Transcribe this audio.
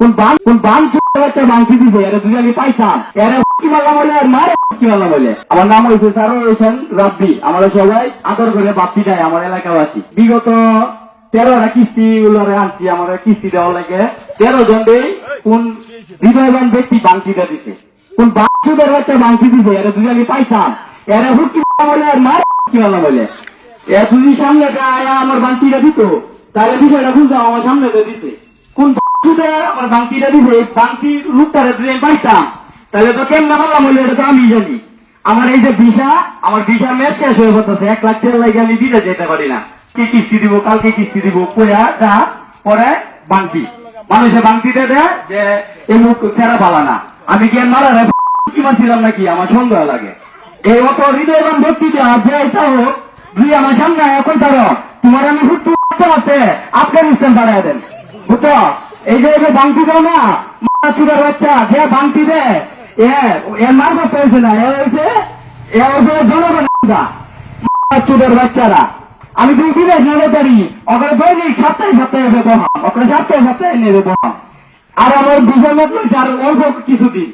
কোন বান কোন বান বাচ্চা বাংকি দিছে? এরা দুই আগে পাইতাম এরা কি মারলাম বলে আর মারে কি মারলাম বলে। আমার নাম হয়েছে সারোর হোসেন রাব্বি। আমরা সবাই আদর করে বাপ্পি দেয় আমার এলাকাবাসী। বিগত তেরোটা কিস্তি গুলোরে আনছি আমার কিস্তি দেওয়া লাগে। তেরো জন দেই কোন বিনয়বান ব্যক্তি বাংকিটা দিছে। কোন বাচ্চাদের বাচ্চা বাংকি দিছে, এরা দুই আগে পাইতাম এরা হুটকি মারলাম বলে আর মারে কি মারলাম বলে। এরা যদি সামনে আমার বাংকিটা দিত, তাহলে বিষয়টা বুঝতাম আমার সামনে দিছে। কোন বাচ্চুতে আমার বাংকিটা দিছে এই বাংকির রূপটারে যদি পাইতাম তাহলে তো কেমন মারলাম বলে এটা তো আমি জানি। আমার এই যে ভিসা, আমার ভিসা মেয়াদ শেষ হয়ে পড়তেছে এক লাখ দেড় লাগে আমি দিতে যেতে পারি না। কি কিস্তি দিব, কালকে কিস্তি দিব পয়া যা, পরে বাংতি মানুষে বাংতিতে দেয় যে এই মুখ সেরা পালা না। আমি কি মারা কি মারছিলাম নাকি? আমার সন্দেহ লাগে। এই অত হৃদয়বান ব্যক্তিতে আজ যে এটা হোক যদি আমার সামনে এখন তারো তোমার আমি হুট্টু আছে আফগানিস্তান বাড়ায় দেন। বুঝছ? এই যে যে বাংতি দাও না। বাচ্চা, যে বাংটি এর মার করতে না, এ হয়েছে এ হয়েছে জনগণ চুরের বাচ্চারা। আমি বিদেশ নেবে পারি ওখানে দৈনিক সপ্তাহে সপ্তাহে বেতন ওখানে সপ্তাহে সপ্তাহে নেবে আর আমার মত আর অল্প কিছুদিন।